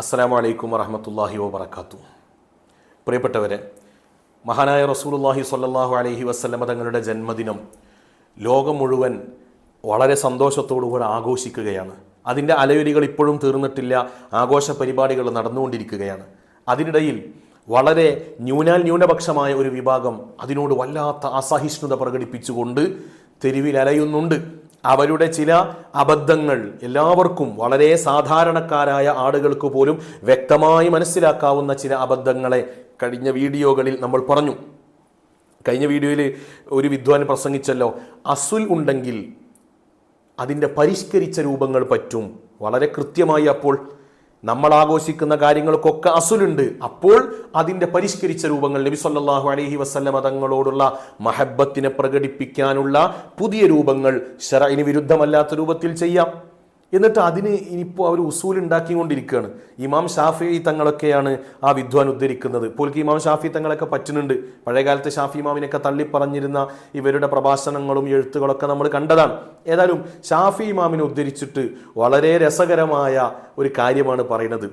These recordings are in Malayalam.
അസ്സലാമു വലൈക്കും വറഹമത്തല്ലാഹി വബർക്കാത്തു പ്രിയപ്പെട്ടവരെ മഹാനായ റസൂലുള്ളാഹി സ്വല്ലല്ലാഹു അലൈഹി വസ്ലമ തങ്ങളുടെ ജന്മദിനം ലോകം മുഴുവൻ വളരെ സന്തോഷത്തോടുകൂടെ ആഘോഷിക്കുകയാണ്. അതിന്റെ അലയൊലികൾ ഇപ്പോഴും തീർന്നിട്ടില്ല ആഘോഷ പരിപാടികൾ നടന്നുകൊണ്ടിരിക്കുകയാണ്. അതിനിടയിൽ വളരെ ന്യൂനാൽ ന്യൂനപക്ഷമായ ഒരു വിഭാഗം അതിനോട് വല്ലാത്ത അസഹിഷ്ണുത പ്രകടിപ്പിച്ചുകൊണ്ട് തെരുവിൽ അലയുന്നുണ്ട് അവരുടെ ചില അബദ്ധങ്ങൾ എല്ലാവർക്കും വളരെ സാധാരണക്കാരായ ആളുകൾക്ക് പോലും വ്യക്തമായി മനസ്സിലാക്കാവുന്ന ചില അബദ്ധങ്ങളെ കഴിഞ്ഞ വീഡിയോകളിൽ നമ്മൾ പറഞ്ഞു. കഴിഞ്ഞ വീഡിയോയിൽ ഒരു വിദ്വാൻ പ്രസംഗിച്ചല്ലോ അസുൽ ഉണ്ടെങ്കിൽ അതിന്റെ പരിഷ്കരിച്ച രൂപങ്ങൾ പറ്റും. വളരെ കൃത്യമായി അപ്പോൾ നമ്മൾ ആഘോഷിക്കുന്ന കാര്യങ്ങൾക്കൊക്കെ അസുലുണ്ട്. അപ്പോൾ അതിന്റെ പരിഷ്കരിച്ച രൂപങ്ങൾ നബി സല്ലല്ലാഹു അലൈഹി വസല്ലമ തങ്ങളോടുള്ള മഹബത്തിനെ പ്രകടിപ്പിക്കാനുള്ള പുതിയ രൂപങ്ങൾ ഷറയിന് വിരുദ്ധമല്ലാത്ത രൂപത്തിൽ ചെയ്യാം. എന്നിട്ട് അതിന് ഇനിയിപ്പോൾ അവർ ഉസൂൽ ഉണ്ടാക്കിക്കൊണ്ടിരിക്കുകയാണ്. ഇമാം ഷാഫി തങ്ങളൊക്കെയാണ് ആ വിദ്വാൻ ഉദ്ധരിക്കുന്നത്. പോൽക്ക് ഇമാം ഷാഫി തങ്ങളൊക്കെ പറ്റുന്നുണ്ട്. പഴയകാലത്ത് ഷാഫി ഇമാമിനൊക്കെ തള്ളിപ്പറഞ്ഞിരുന്ന ഇവരുടെ പ്രഭാഷണങ്ങളും എഴുത്തുകളൊക്കെ നമ്മൾ കണ്ടതാണ്. ഏതായാലും ഷാഫി ഇമാമിനെ ഉദ്ധരിച്ചിട്ട് വളരെ രസകരമായ ഒരു കാര്യമാണ് പറയുന്നത്.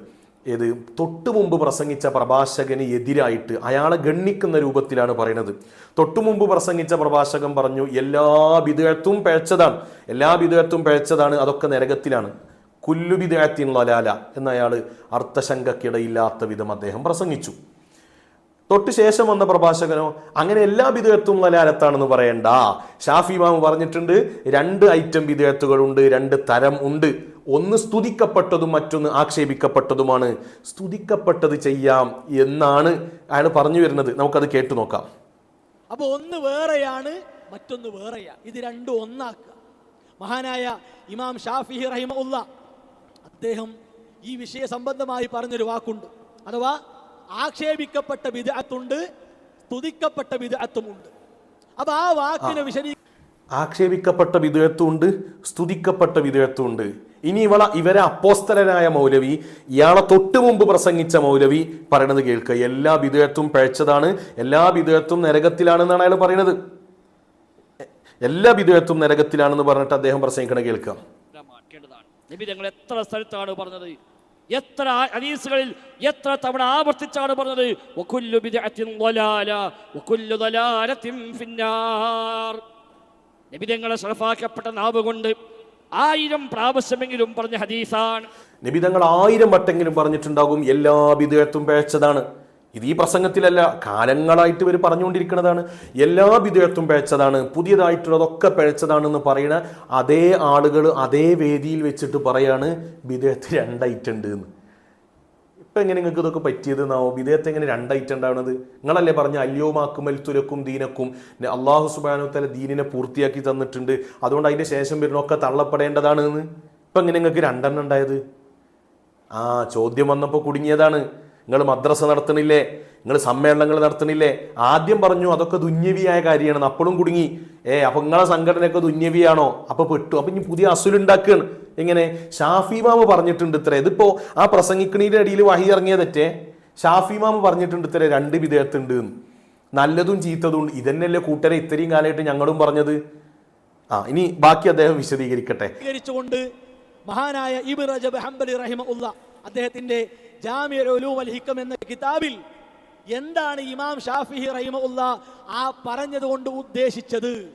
ഏത് തൊട്ടു മുമ്പ് പ്രസംഗിച്ച പ്രഭാഷകന് എതിരായിട്ട് അയാളെ ഗണ്ണിക്കുന്ന രൂപത്തിലാണ് പറയുന്നത് തൊട്ടു മുമ്പ് പ്രസംഗിച്ച പ്രഭാഷകൻ പറഞ്ഞു എല്ലാ വിധേയത്വം പിഴച്ചതാണ്. എല്ലാ വിധേയത്വം പിഴച്ചതാണ്. അതൊക്കെ നരകത്തിലാണ്. കുല്ലു വിധേയത്തിൻ ലലാല എന്ന് അയാൾ അർത്ഥശങ്കക്കിടയില്ലാത്ത വിധം അദ്ദേഹം പ്രസംഗിച്ചു. തൊട്ട് ശേഷം വന്ന പ്രഭാഷകനോ അങ്ങനെ എല്ലാ വിധേയത്വം ലലാലത്താണെന്ന് പറയണ്ട. ഷാഫി ഇമാം പറഞ്ഞിട്ടുണ്ട് രണ്ട് ഐറ്റം വിധേയത്തുകളുണ്ട് രണ്ട് തരം ഉണ്ട്. ഒന്ന് സ്തുതിക്കപ്പെട്ടതും മറ്റൊന്ന് ആക്ഷേപിക്കപ്പെട്ടതുമാണ്. സ്തുതിക്കപ്പെട്ടത് ചെയ്യാം എന്നാണ് അയാൾ പറഞ്ഞു വരുന്നത്. നമുക്കത് കേട്ടു നോക്കാം. അപ്പോൾ ഒന്ന് വേറെയാണ് മറ്റൊന്ന് വേറെയാണ് ഇത് രണ്ടും ഒന്നാക്കുക. മഹാനായ ഇമാം ഷാഫി റഹിമ ഉള്ള അദ്ദേഹം ഈ വിഷയ സംബന്ധമായി പറഞ്ഞൊരു വാക്കുണ്ട്. അഥവാ ആക്ഷേപിക്കപ്പെട്ട വിദഗ്ധത്തുണ്ട് സ്തുതിക്കപ്പെട്ട വിദഗ്ധത്തുമുണ്ട് അപ്പൊ ആ വാക്കിനെ വിശദീ ആക്ഷേപിക്കപ്പെട്ട വിധേയത്വമുണ്ട് സ്തുതിക്കപ്പെട്ട വിധേയത്വമുണ്ട് ഇനി ഇവള ഇവരെ അപ്പോസ്തലനായ മൗലവി ഇയാളെ തൊട്ടു മുമ്പ് പ്രസംഗിച്ച മൗലവി പറയണത് കേൾക്കുക എല്ലാ വിധേയത്വം പഴച്ചതാണ് എല്ലാ വിധേയത്വം നരകത്തിലാണെന്നാണ് അയാൾ പറയുന്നത് എല്ലാ വിധേയത്വം നരകത്തിലാണെന്ന് പറഞ്ഞിട്ട് അദ്ദേഹം പ്രസംഗിക്കണ തങ്ങൾ എത്ര സ്ഥലത്താണ് പറഞ്ഞത്? എത്ര ഹദീസുകളിൽ എത്ര തവണ ആവർത്തിച്ചാണ് പറഞ്ഞത്? വകുല്ലു ബിദ്അത്തിൻ ളലാല വകുല്ലു ഫിന്നാർ. നാവ് കൊണ്ട് ആയിരം പ്രാവശ്യമെങ്കിലും പറഞ്ഞ ഹദീസാണ്. നബി തങ്ങൾ ആയിരം വട്ടെങ്കിലും പറഞ്ഞിട്ടുണ്ടാകും. എല്ലാ വിധേയത്വം പേച്ചതാണ്. ഇത് ഈ പ്രസംഗത്തിലല്ല കാലങ്ങളായിട്ട് ഇവർ പറഞ്ഞുകൊണ്ടിരിക്കുന്നതാണ്. എല്ലാ വിധേയത്വം പിഴച്ചതാണ് പുതിയതായിട്ടുള്ളതൊക്കെ പിഴച്ചതാണെന്ന് പറയുന്ന അതേ ആളുകൾ അതേ വേദിയിൽ വെച്ചിട്ട് പറയാണ് വിധേയത്ത് രണ്ടായിട്ടുണ്ട് എന്ന്. ഇപ്പം എങ്ങനെ നിങ്ങൾക്ക് ഇതൊക്കെ പറ്റിയത് എന്നാവോ വിധേയത്തെ എങ്ങനെ രണ്ടായിട്ട് ഉണ്ടാവുന്നത്? നിങ്ങളല്ലേ പറഞ്ഞ അല്യോമാക്കുമൽ തുരക്കും ദീനക്കും. അള്ളാഹു സുബാനു തല ദീനിനെ പൂർത്തിയാക്കി തന്നിട്ടുണ്ട്. അതുകൊണ്ട് അതിന്റെ ശേഷം വരുന്നൊക്കെ തള്ളപ്പെടേണ്ടതാണ് എന്ന് ഇപ്പം എങ്ങനെ നിങ്ങൾക്ക് രണ്ടെണ്ണം ഉണ്ടായത്? ആ ചോദ്യം വന്നപ്പോൾ കുടുങ്ങിയതാണ്. നിങ്ങൾ മദ്രസ നടത്തണില്ലേ? നിങ്ങൾ സമ്മേളനങ്ങൾ നടത്തണില്ലേ? ആദ്യം പറഞ്ഞു അതൊക്കെ ദുന്യവിയായ കാര്യമാണ്. അപ്പോഴും കുടുങ്ങി. ഏ അപ്പൊ നിങ്ങളെ സംഘടനയൊക്കെ ദുന്യവിയാണോ? അപ്പൊ പെട്ടു. അപ്പൊ ഇനി പുതിയ അസുലുണ്ടാക്കുകയാണ് എങ്ങനെ? ഷാഫി മാമ പറഞ്ഞിട്ടുണ്ട് ഇത്ര. ഇതിപ്പോ ആ പ്രസംഗിക്കണീന്റെ അടിയിൽ വഹി ഇറങ്ങിയതറ്റേ ഷാഫി മാമ പറഞ്ഞിട്ടുണ്ട് ഇത്ര രണ്ട് വിധേയത്തുണ്ട് നല്ലതും ചീത്തതും. ഉണ്ട് ഇതന്നെയല്ലേ കൂട്ടരെ ഇത്രയും കാലമായിട്ട് ഞങ്ങളും പറഞ്ഞത്? ആ ഇനി ബാക്കി അദ്ദേഹം വിശദീകരിക്കട്ടെ. മഹാനായ ഇബ് റജബ് ഹംബലി റഹിമുല്ല അദ്ദേഹത്തിന്റെ ഹിക്കം എന്ന കിതാബിൽ എന്താണ് ഇമാം ഷാഫി റഹിമുള്ള ആ പറഞ്ഞത് കൊണ്ട് ഉദ്ദേശിച്ചത്?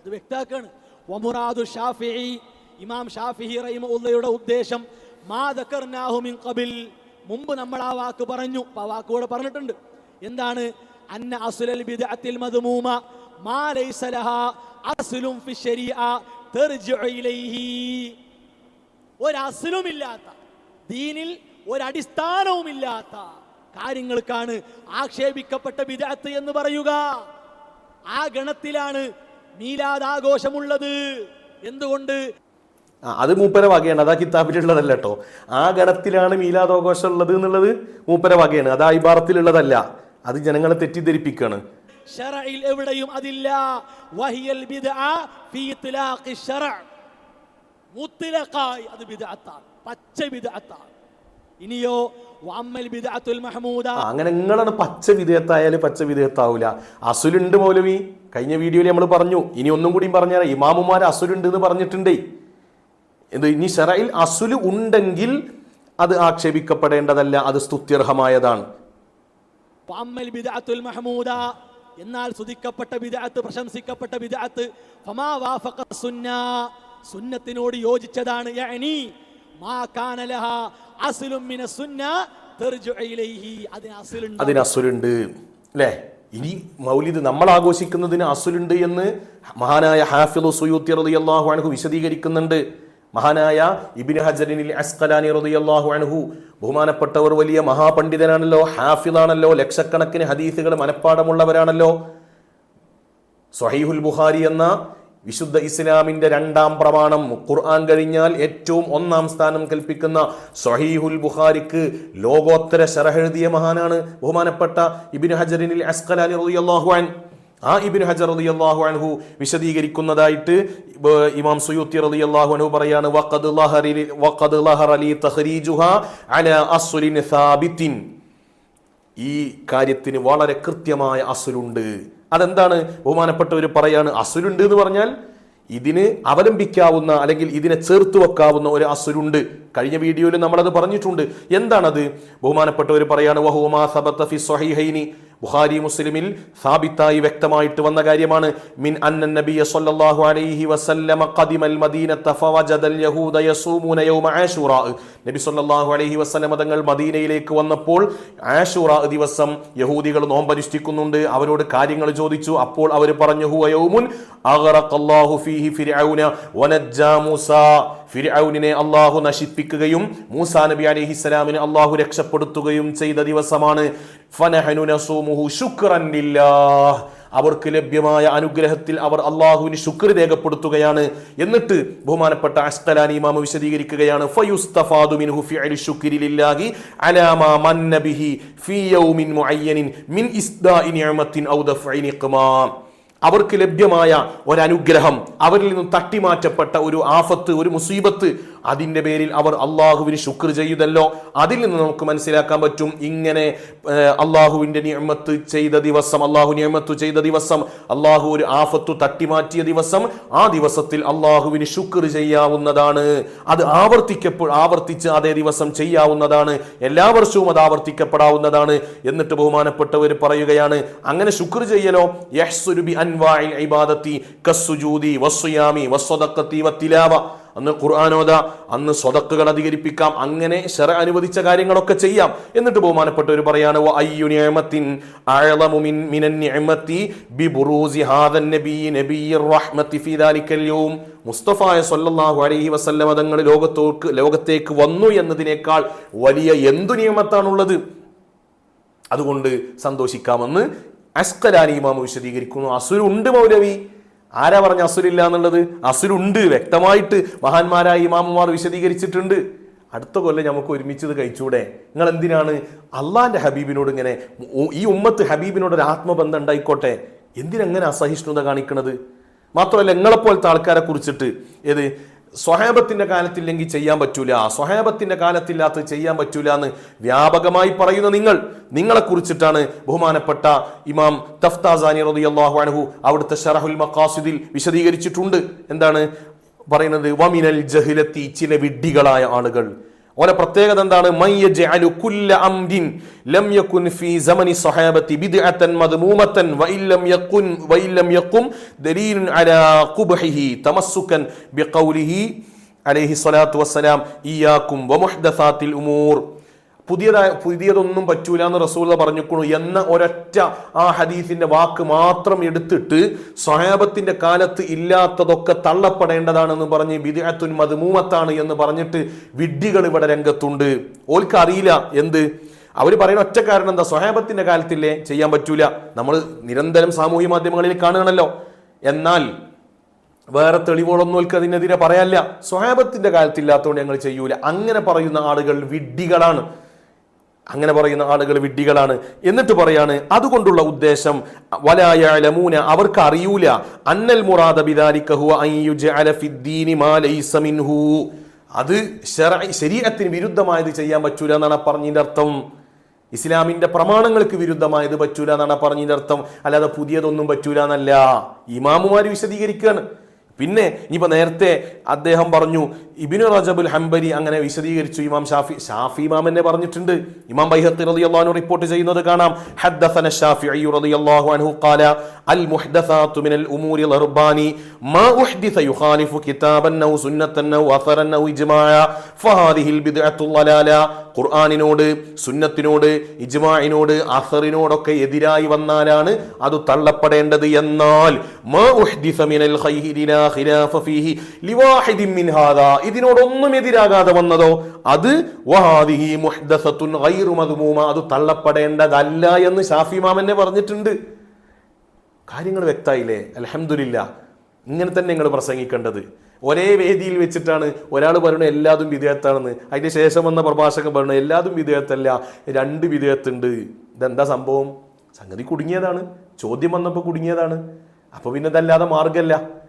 ഇത് വ്യക്താക്കാണ് വമുറാദു ഷാഫിഈ ഇമാം ഷാഫി റഹിമുള്ളയുടെ ഉദ്ദേശം മാ ഖബിൽ. മുമ്പ് നമ്മൾ ആ വാക്ക് പറഞ്ഞു. ആ വാക്ക് കൂടെ പറഞ്ഞിട്ടുണ്ട്. എന്താണ്? അന്ന അസുലൽ ബിദഅത്തിൽ മദ്മൂമ മാ ലൈസ ലഹാ അസ്ലുൻ ഫി ശരീഅ തർജിഉ ഇലൈഹി. ഒരു ഒരസ്ലുമില്ലാത്ത ദീനിൽ ഒരു ഒരടിസ്ഥാനവുമില്ലാത്ത കാര്യങ്ങൾക്കാണ് ആക്ഷേപിക്കപ്പെട്ട വിദഗ്ധ എന്ന് പറയുക. ആ ഗണത്തിലാണ് മീലാദ് ആഘോഷമുള്ളത് എന്തുകൊണ്ട് അത് മൂപ്പര വകയാണ്. അതാ കിതാബിലുള്ളതല്ല കേട്ടോ ആ ഗണത്തിലാണ് മീലാദോഘോഷം ഉള്ളത് എന്നുള്ളത് മൂപ്പര വകയാണ്. അത് ആ അത് ജനങ്ങളെ തെറ്റിദ്ധരിപ്പിക്കുകയാണ് ഷറയിൽ എവിടെയും അതില്ല. വഹിയൽ ബിദ്അ ഫീ ഇത്ലാഖി ശറഅ മുത്ലഖായി അത് ബിദ്അത്താണ്. പച്ച ബിദ്അത്താണ്. ഇനിയോ അങ്ങനെ നിങ്ങളാണ് പച്ച വിധേയത്തായാലും പച്ച വിധേയത്താവൂല. അസുലുണ്ട് മൗലവി കഴിഞ്ഞ വീഡിയോയിൽ നമ്മൾ പറഞ്ഞു ഇനി ഒന്നും കൂടി പറഞ്ഞാൽ ഇമാമുമാർ അസുലുണ്ട് എന്ന് പറഞ്ഞിട്ടുണ്ടേ. എന്ത് ഇനി ഷറയിൽ അസുൽ ഉണ്ടെങ്കിൽ അത് ആക്ഷേപിക്കപ്പെടേണ്ടതല്ല അത് സ്തുത്യർഹമായതാണ്. എന്നാൽ സ്തുതിക്കപ്പെട്ട വിദാത്ത് പ്രശംസിക്കപ്പെട്ട വിദാത്ത് ഫമാ വാഫഖ സുന്ന സുന്നത്തിനോട് യോജിച്ചതാണ്. യഅനി അതിന് അസുലുണ്ട്. അല്ലേ ഇനി മൗലിദ് നമ്മൾ ആഘോഷിക്കുന്നതിന് അസുലുണ്ട് എന്ന് മഹാനായ ഹാഫിദു സുയൂത്തി റളിയല്ലാഹു അൻഹു വിശദീകരിക്കുന്നുണ്ട്. മഹാനായ ഇബിൻ ഹജറിനിൽ അസ്കലാനി റളിയല്ലാഹു അൻഹു ബഹുമാനപ്പെട്ടവർ വലിയ മഹാപണ്ഡിതനാണല്ലോ ഹാഫിദാണല്ലോ ലക്ഷക്കണക്കിന് ഹദീസുകൾ മനഃപ്പാടമുള്ളവരാണല്ലോ. സ്വഹീഹുൽ ബുഹാരി എന്ന വിശുദ്ധ ഇസ്ലാമിന്റെ രണ്ടാം പ്രമാണം. ഖുർആൻ കഴിഞ്ഞാൽ ഏറ്റവും ഒന്നാം സ്ഥാനം കൽപ്പിക്കുന്ന സഹീഹുൽ ബുഖാരിക്ക് ലോകോത്തര ശരഹെഴുതിയ മഹാനാണ് ബഹുമാനപ്പെട്ട ഇബിൻ ഹജറിനിൽ അസ്കലാലി റളിയല്ലാഹു അൻ. ആ ഇബിൻ ഹജർ റളിയല്ലാഹു അൻഹു വിശദീകരിക്കുന്നതായിട്ട് ഇമാം സുയൂത്തി റളിയല്ലാഹു അൻഹു പറയാണ് വഖദ് ലഹറി വഖദ് ലഹർ അലി തഖ്രീജുഹാ അലാ അസ്ലിൻ സാബിത്തിൻ. ഈ കാര്യത്തിന് വളരെ കൃത്യമായ അസുരുണ്ട് അതെന്താണ്? ബഹുമാനപ്പെട്ടവർ പറയാണ് അസുരുണ്ട് എന്ന് പറഞ്ഞാൽ ഇതിന് അവലംബിക്കാവുന്ന അല്ലെങ്കിൽ ഇതിനെ ചേർത്ത് വെക്കാവുന്ന ഒരു അസുരുണ്ട് കഴിഞ്ഞ വീഡിയോയിൽ നമ്മളത് പറഞ്ഞിട്ടുണ്ട്. എന്താണത്? ബഹുമാനപ്പെട്ടവർ പറയാണ് വഹുമാ സബത്ത ഫി സ്വഹീഹൈനി. ബുഖാരി മുസ്ലിമിൽ സാബിത്തായി വ്യക്തമായിട്ട് വന്ന കാര്യമാണ്. മിൻ അന്ന നബിയ സല്ലല്ലാഹു അലൈഹി വസല്ലമ ഖദിമൽ മദീനത ഫവജദൽ യഹൂദ യസൂമുന യൗമ ആശൂറാ നബി സല്ലല്ലാഹു അലൈഹി വസല്ലമ തങ്ങൾ മദീനയിലേക്ക് വന്നപ്പോൾ ആശൂറ ദിവസം യഹൂദികൾ നോമ്പനുഷ്ഠിക്കുന്നുണ്ട്. അവരോട് കാര്യങ്ങൾ ചോദിച്ചു. അപ്പോൾ അവർ പറഞ്ഞു ഹുവ യൗമുൻ അഗറഖല്ലാഹു ഫീഹി ഫിർഔന വനജ്ജാ മൂസ. ഫിർഔനിനെ അള്ളാഹു നശിപ്പിക്കുകയും മൂസാ നബി അലൈഹിസ്സലാമിനെ അള്ളാഹു രക്ഷപ്പെടുത്തുകയും ചെയ്ത ദിവസമാണ്. അവർക്ക് ലഭ്യമായ അനുഗ്രഹത്തിൽ അവർ അള്ളാഹുവിന് ശുക്ർ രേഖപ്പെടുത്തുകയാണ്. എന്നിട്ട് ബഹുമാനപ്പെട്ട അസ്കലാനി ഇമാമ വിശദീകരിക്കുകയാണ് അവർക്ക് ലഭ്യമായ ഒരനുഗ്രഹം അവരിൽ നിന്നും തട്ടിമാറ്റപ്പെട്ട ഒരു ആഫത്ത് ഒരു മുസീബത്ത് അതിന്റെ പേരിൽ അവർ അള്ളാഹുവിന് ശുക്ർ ചെയ്തല്ലോ. അതിൽ നിന്ന് നമുക്ക് മനസ്സിലാക്കാൻ പറ്റും ഇങ്ങനെ അള്ളാഹുവിന്റെ നിയമത്ത് ചെയ്ത ദിവസം അള്ളാഹു നിയമത്ത് ചെയ്ത ദിവസം അള്ളാഹു ഒരു ആഫത്ത് തട്ടിമാറ്റിയ ദിവസം ആ ദിവസത്തിൽ അള്ളാഹുവിന് ശുക്ർ ചെയ്യാവുന്നതാണ്. അത് ആവർത്തിക്കപ്പോൾ ആവർത്തിച്ച് അതേ ദിവസം ചെയ്യാവുന്നതാണ്. എല്ലാ വർഷവും അത് ആവർത്തിക്കപ്പെടാവുന്നതാണ്. എന്നിട്ട് ബഹുമാനപ്പെട്ടവർ പറയുകയാണ് അങ്ങനെ ശുക്ർ ചെയ്യലോ? യഹ്സുരുബി അൻവാഇൽ ഇബാദത്തി കസ്സുജൂതി വസ്സുയാമി വസ്സദഖത്തി വത്തിലാവ. അന്ന് ഖുർആാനോദ അന്ന് സ്വതക്കുകൾ അധികരിപ്പിക്കാം അങ്ങനെ ശര അനുവദിച്ച കാര്യങ്ങളൊക്കെ ചെയ്യാം. എന്നിട്ട് ബഹുമാനപ്പെട്ടവർ പറയാണ് "വ അയ്യു നിഅമത്തിൻ അഅളമു മിൻ മിനൻ നിഅമത്തി ബിബുറൂസി ഹാദൻ റഹ്മത്തി ഫീ ദാലിക്കൽ യൗം. മുസ്തഫായ തങ്ങൾ ലോകത്തോക്ക് ലോകത്തേക്ക് വന്നു എന്നതിനേക്കാൾ വലിയ എന്തു നിയമത്താണുള്ളത് അതുകൊണ്ട് സന്തോഷിക്കാമെന്ന് അസ്കലാനി ഇമാമ വിശദീകരിക്കുന്നു. അസുരുണ്ട് മൗലവി. ആരാ പറഞ്ഞ അസുരില്ല എന്നുള്ളത്? അസുരുണ്ട് വ്യക്തമായിട്ട് മഹാന്മാരായ ഇമാമുമാർ വിശദീകരിച്ചിട്ടുണ്ട്. അടുത്ത കൊല്ലം നമുക്ക് ഒരുമിച്ച് ഇത് കഴിച്ചൂടെ? നിങ്ങൾ എന്തിനാണ് അള്ളാന്റെ ഹബീബിനോട് ഇങ്ങനെ ഈ ഉമ്മത്ത് ഹബീബിനോട് ഒരു ആത്മബന്ധം ഉണ്ടായിക്കോട്ടെ? എന്തിനെങ്ങനെ അസഹിഷ്ണുത കാണിക്കണത്? മാത്രമല്ല നിങ്ങളെപ്പോലത്തെ ആൾക്കാരെ കുറിച്ചിട്ട് ഏത് സ്വഹാബത്തിന്റെ കാലത്തില്ലെങ്കിൽ ചെയ്യാൻ പറ്റൂല. സ്വഹാബത്തിന്റെ കാലത്തില്ലാത്ത ചെയ്യാൻ പറ്റൂല എന്ന് വ്യാപകമായി പറയുന്ന നിങ്ങൾ നിങ്ങളെ കുറിച്ചിട്ടാണ് ബഹുമാനപ്പെട്ട ഇമാം തഫ്താസാനി റളിയല്ലാഹു അൻഹു അവിടുത്തെ ഷറഹുൽ മഖാസിദിൽ വിശദീകരിച്ചിട്ടുണ്ട്. എന്താണ് പറയുന്നത്? വമിനൽ ജഹിലത്തി ചില വിഡ്ഢികളായ ആളുകൾ. ഓലെ പ്രത്യേകത എന്താണ്? അലൈഹി സ്വലാത്തു വസ്സലാം ഇയാക്കും വമുഹ്ദസാത്തിൽ ഉമൂർ. പുതിയതായ പുതിയതൊന്നും പറ്റൂല എന്ന് റസൂല പറഞ്ഞിക്കണു എന്ന ഒരൊറ്റ ആ ഹദീസിന്റെ വാക്ക് മാത്രം എടുത്തിട്ട് സ്വഹാബത്തിന്റെ കാലത്ത് ഇല്ലാത്തതൊക്കെ തള്ളപ്പെടേണ്ടതാണെന്ന് പറഞ്ഞ് വിദേഹത്തുൻ മദ്മൂമത്താണ് എന്ന് പറഞ്ഞിട്ട് വിഡ്ഢികൾ ഇവിടെ രംഗത്തുണ്ട്. ഓൽക്ക് അറിയില്ല എന്ത്? അവർ പറയുന്ന ഒറ്റ കാരണം എന്താ? സ്വഹാബത്തിന്റെ കാലത്തില്ലേ? ചെയ്യാൻ പറ്റൂല. നമ്മൾ നിരന്തരം സാമൂഹ്യ മാധ്യമങ്ങളിൽ കാണുകയാണല്ലോ. എന്നാൽ വേറെ തെളിവുകളൊന്നും അവർക്ക് അതിനെതിരെ പറയാനില്ല. സ്വഹാബത്തിന്റെ കാലത്തില്ലാത്തതുകൊണ്ട് ഞങ്ങൾ ചെയ്യൂല. അങ്ങനെ പറയുന്ന ആളുകൾ വിഡ്ഢികളാണ്. അങ്ങനെ പറയുന്ന ആളുകൾ വിഡ്ഢികളാണ് എന്നിട്ട് പറയാണ് അതുകൊണ്ടുള്ള ഉദ്ദേശം വലായലമൂന അവർക്ക് അറിയൂല. അന്നൽ മുറാദ മിൻഹു. അത് ശരീരത്തിന് വിരുദ്ധമായത് ചെയ്യാൻ പറ്റൂല എന്നാണ് പറഞ്ഞതിന്റെ അർത്ഥം. ഇസ്ലാമിന്റെ പ്രമാണങ്ങൾക്ക് വിരുദ്ധമായത് പറ്റൂല എന്നാണ് പറഞ്ഞതിന്റെ അർത്ഥം. അല്ലാതെ പുതിയതൊന്നും പറ്റൂല എന്നല്ല. ഇമാമുമാര് വിശദീകരിക്കുകയാണ്. പിന്നെ ഇനിയിപ്പോൾ നേരത്തെ അദ്ദേഹം പറഞ്ഞു ഇബിനു റജബുൽ ഹംബരി അങ്ങനെ വിശദീകരിച്ചു ഇമാം ഷാഫി ഷാഫി ഇമാം എന്നെ പറഞ്ഞിട്ടുണ്ട്. ഇമാം ബൈഹത്തി റളിയല്ലാഹു റിപ്പോർട്ട് ചെയ്യുന്നത് കാണാം. ഹദ്ദസന ഷാഫിഈ റളിയല്ലാഹു അൻഹു ഖാല അൽ മുഹ്ദസാത്തു മിനൽ ഉമൂരി ലർബാനി മാ ഉഹ്ദിസ യുഖാലിഫു കിതാബൻ ഔ സുന്നത്തൻ ഔ അസറൻ ഔ ഇജ്മാഅ ഫഹാദിഹിൽ ബിദ്അത്തു ലലാല ഖുർആനിനോട് സുന്നത്തിനോട് ഇജ്മാഇനോട് അസറിനോടൊക്കെ എതിരായി വന്നാലാണ് അത് തള്ളപ്പെടേണ്ടത്. എന്നാൽ മാ ഉഹ്ദിസ മിനൽ ഖൈരി ഇതിനോടൊന്നും എതിരാകാതെ വന്നതോ? അത് അത് തള്ളപ്പെടേണ്ടതല്ല എന്ന് ഷാഫി മാമന്നെ പറഞ്ഞിട്ടുണ്ട്. കാര്യങ്ങൾ വ്യക്തമായില്ലേ? അലഹമില്ല ഇങ്ങനെ തന്നെ നിങ്ങൾ പ്രസംഗിക്കേണ്ടത്. ഒരേ വേദിയിൽ വെച്ചിട്ടാണ് ഒരാൾ പറയുന്നത് എല്ലാതും വിധേയത്താണെന്ന്. അതിന് ശേഷം വന്ന പ്രഭാഷകൻ പറയുന്നത് എല്ലാതും വിധേയത്തല്ല. രണ്ട് വിധേയത്തുണ്ട്. ഇതെന്താ സംഭവം? സംഗതി കുടുങ്ങിയതാണ്. ചോദ്യം വന്നപ്പോൾ കുടുങ്ങിയതാണ്. അപ്പോൾ പിന്നെ ഇതല്ലാതെ മാർഗമല്ല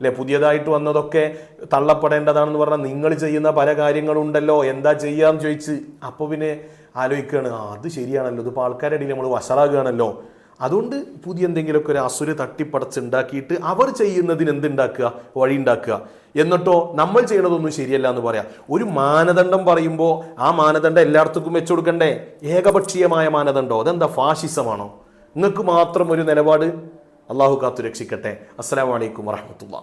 അല്ലെ പുതിയതായിട്ട് വന്നതൊക്കെ തള്ളപ്പെടേണ്ടതാണെന്ന് പറഞ്ഞാൽ നിങ്ങൾ ചെയ്യുന്ന പല കാര്യങ്ങളുണ്ടല്ലോ. എന്താ ചെയ്യാന്ന് ചോദിച്ച്. അപ്പോൾ പിന്നെ ആലോചിക്കുകയാണ് അത് ശരിയാണല്ലോ. ഇതിപ്പോൾ ആൾക്കാരുടെ ഇടയിൽ നമ്മൾ വഷളാകുകയാണല്ലോ അതുകൊണ്ട് പുതിയ എന്തെങ്കിലുമൊക്കെ ഒരു അസുര തട്ടിപ്പടച്ചുണ്ടാക്കിയിട്ട് അവർ ചെയ്യുന്നതിന് എന്തുണ്ടാക്കുക വഴി ഉണ്ടാക്കുക. എന്നിട്ടോ നമ്മൾ ചെയ്യണതൊന്നും ശരിയല്ല എന്ന് പറയാം. ഒരു മാനദണ്ഡം പറയുമ്പോൾ ആ മാനദണ്ഡം എല്ലായിടത്തും വെച്ചു കൊടുക്കണ്ടേ? ഏകപക്ഷീയമായ മാനദണ്ഡോ. അതെന്താ? ഫാഷിസമാണോ നിങ്ങൾക്ക് മാത്രം ഒരു നിലപാട് അള്ളാഹു കാത്തു രക്ഷിക്കട്ടെ അസ്സലാമലൈക്കും വറഹമത്തുള്ള